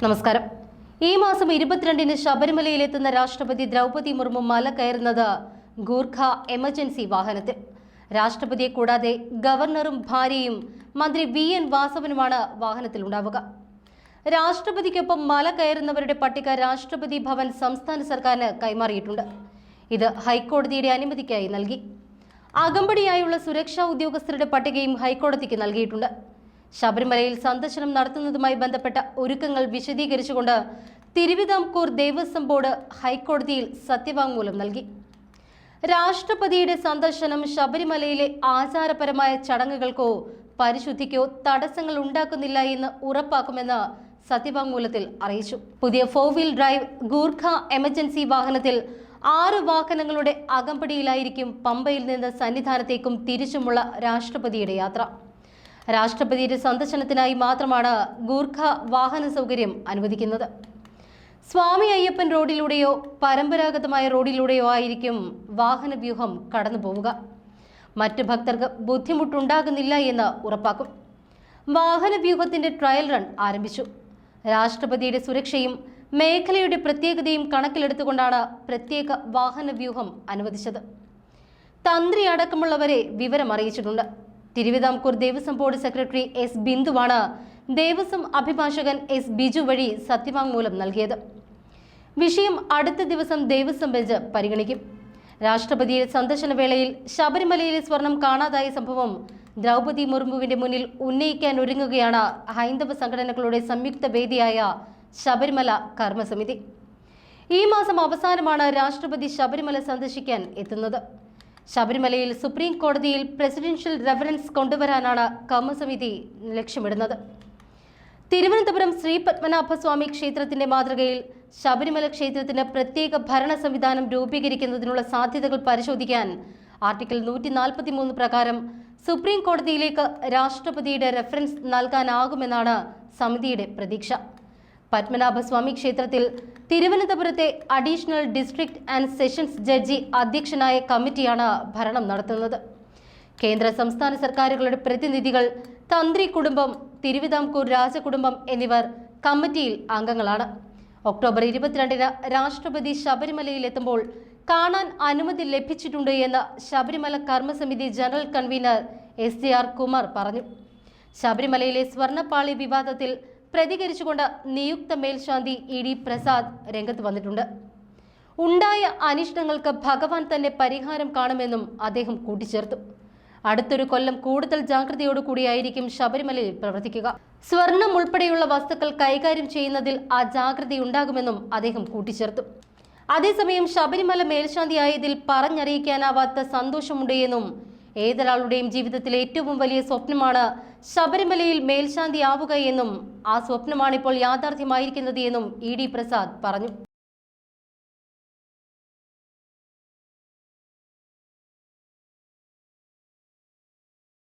നമസ്കാരം. ഈ മാസം ഇരുപത്തിരണ്ടിന് ശബരിമലയിലെത്തുന്ന രാഷ്ട്രപതി ദ്രൗപതി മുർമു മല കയറുന്നത് ഗൂർഖ എമർജൻസി വാഹനത്തിൽ. രാഷ്ട്രപതിയെ കൂടാതെ ഗവർണറും ഭാര്യയും മന്ത്രി വി എൻ വാസവനുമാണ് വാഹനത്തിൽ ഉണ്ടാവുക. രാഷ്ട്രപതിക്കൊപ്പം മല കയറുന്നവരുടെ പട്ടിക രാഷ്ട്രപതി ഭവൻ സംസ്ഥാന സർക്കാരിന് കൈമാറിയിട്ടുണ്ട്. ഇത് ഹൈക്കോടതിയുടെ അനുമതിക്കായി നൽകി. അകമ്പടിയായുള്ള സുരക്ഷാ ഉദ്യോഗസ്ഥരുടെ പട്ടികയും ഹൈക്കോടതിക്ക് നൽകിയിട്ടുണ്ട്. ശബരിമലയിൽ സന്ദർശനം നടത്തുന്നതുമായി ബന്ധപ്പെട്ട ഒരുക്കങ്ങൾ വിശദീകരിച്ചുകൊണ്ട് തിരുവിതാംകൂർ ദേവസ്വം ബോർഡ് ഹൈക്കോടതിയിൽ സത്യവാങ്മൂലം നൽകി. രാഷ്ട്രപതിയുടെ സന്ദർശനം ശബരിമലയിലെ ആചാരപരമായ ചടങ്ങുകൾക്കോ പരിശുദ്ധിക്കോ തടസ്സങ്ങൾ ഉണ്ടാക്കുന്നില്ല എന്ന് ഉറപ്പാക്കുമെന്ന് സത്യവാങ്മൂലത്തിൽ അറിയിച്ചു. പുതിയ four wheel drive Gurkha emergency വാഹനത്തിൽ ആറ് വാഹനങ്ങളുടെ അകമ്പടിയിലായിരിക്കും പമ്പയിൽ നിന്ന് സന്നിധാനത്തേക്കും തിരിച്ചുമുള്ള രാഷ്ട്രപതിയുടെ യാത്ര. രാഷ്ട്രപതിയുടെ സന്ദർശനത്തിനായി മാത്രമാണ് ഗൂർഖ വാഹന സൗകര്യം അനുവദിക്കുന്നത്. സ്വാമി അയ്യപ്പൻ റോഡിലൂടെയോ പരമ്പരാഗതമായ റോഡിലൂടെയോ ആയിരിക്കും വാഹന വ്യൂഹം കടന്നു പോവുക. മറ്റു ഭക്തർക്ക് ബുദ്ധിമുട്ടുണ്ടാകുന്നില്ല എന്ന് ഉറപ്പാക്കും. വാഹന വ്യൂഹത്തിന്റെ ട്രയൽ റൺ ആരംഭിച്ചു. രാഷ്ട്രപതിയുടെ സുരക്ഷയും മേഖലയുടെ പ്രത്യേകതയും കണക്കിലെടുത്തുകൊണ്ടാണ് പ്രത്യേക വാഹന വ്യൂഹം അനുവദിച്ചത്. തന്ത്രി അടക്കമുള്ളവരെ വിവരം അറിയിച്ചിട്ടുണ്ട്. Travancore Devaswom board secretary S ബിന്ദുവാണ് Devaswom അഭിഭാഷകൻ എസ് ബിജു വഴി സത്യവാങ്മൂലം നൽകിയത്. വിഷയം അടുത്ത ദിവസം ദേവസ്വം ബെഞ്ച് പരിഗണിക്കും. രാഷ്ട്രപതിയുടെ സന്ദർശന വേളയിൽ ശബരിമലയിലെ സ്വർണം കാണാതായ സംഭവം ദ്രൗപതി മുർമുവിന്റെ മുന്നിൽ ഉന്നയിക്കാൻ ഒരുങ്ങുകയാണ് ഹൈന്ദവ സംഘടനകളുടെ സംയുക്ത വേദിയായ ശബരിമല കർമ്മസമിതി. ഈ മാസം അവസാനമാണ് രാഷ്ട്രപതി ശബരിമല സന്ദർശിക്കാൻ എത്തുന്നത്. ശബരിമലയിൽ സുപ്രീം കോടതിയിൽ പ്രസിഡൻഷ്യൽ റെഫറൻസ് കൊണ്ടുവരാനാണ് കർമ്മസമിതി ലക്ഷ്യമിടുന്നത്. തിരുവനന്തപുരം ശ്രീ പത്മനാഭസ്വാമി ക്ഷേത്രത്തിന്റെ മാതൃകയിൽ ശബരിമല ക്ഷേത്രത്തിന് പ്രത്യേക ഭരണ സംവിധാനം രൂപീകരിക്കുന്നതിനുള്ള സാധ്യതകൾ പരിശോധിക്കാൻ ആർട്ടിക്കിൾ നൂറ്റി നാൽപ്പത്തി മൂന്ന് പ്രകാരം സുപ്രീം കോടതിയിലേക്ക് രാഷ്ട്രപതിയുടെ റെഫറൻസ് നൽകാനാകുമെന്നാണ് സമിതിയുടെ പ്രതീക്ഷ. പത്മനാഭസ്വാമി ക്ഷേത്രത്തിൽ തിരുവനന്തപുരത്തെ additional district and sessions judge അധ്യക്ഷനായ കമ്മിറ്റിയാണ് ഭരണം നടത്തുന്നത്. കേന്ദ്ര സംസ്ഥാന സർക്കാരുകളുടെ പ്രതിനിധികൾ തന്ത്രി കുടുംബം തിരുവിതാംകൂർ രാജകുടുംബം എന്നിവർ കമ്മിറ്റിയിൽ അംഗങ്ങളാണ്. ഒക്ടോബർ ഇരുപത്തിരണ്ടിന് രാഷ്ട്രപതി ശബരിമലയിൽ എത്തുമ്പോൾ കാണാൻ അനുമതി ലഭിച്ചിട്ടുണ്ട് എന്ന് Sabarimala Karma Samithi general convener S J R Kumar പറഞ്ഞു. ശബരിമലയിലെ സ്വർണപ്പാളി വിവാദത്തിൽ പ്രതികരിച്ചുകൊണ്ട് നിയുക്ത മേൽശാന്തി ഇ ഡി പ്രസാദ് രംഗത്ത് വന്നിട്ടുണ്ട്. ഉണ്ടായ അനിഷ്ടങ്ങൾക്ക് ഭഗവാൻ തന്നെ പരിഹാരം കാണുമെന്നും അദ്ദേഹം കൂട്ടിച്ചേർത്തു. അടുത്തൊരു കൊല്ലം കൂടുതൽ ജാഗ്രതയോടുകൂടിയായിരിക്കും ശബരിമലയിൽ പ്രവർത്തിക്കുക. സ്വർണം ഉൾപ്പെടെയുള്ള വസ്തുക്കൾ കൈകാര്യം ചെയ്യുന്നതിൽ ആ ജാഗ്രതയുണ്ടാകുമെന്നും അദ്ദേഹം കൂട്ടിച്ചേർത്തു. അതേസമയം ശബരിമല മേൽശാന്തിയായതിൽ പറഞ്ഞറിയിക്കാനാവാത്ത സന്തോഷമുണ്ട് എന്നും ഏതൊരാളുടെയും ജീവിതത്തിലെ ഏറ്റവും വലിയ സ്വപ്നമാണ് ശബരിമലയിൽ മേൽശാന്തിയാവുക എന്നും ആ സ്വപ്നമാണിപ്പോൾ യാഥാർത്ഥ്യമായിരിക്കുന്നത് എന്നും ഇ ഡി പ്രസാദ് പറഞ്ഞു.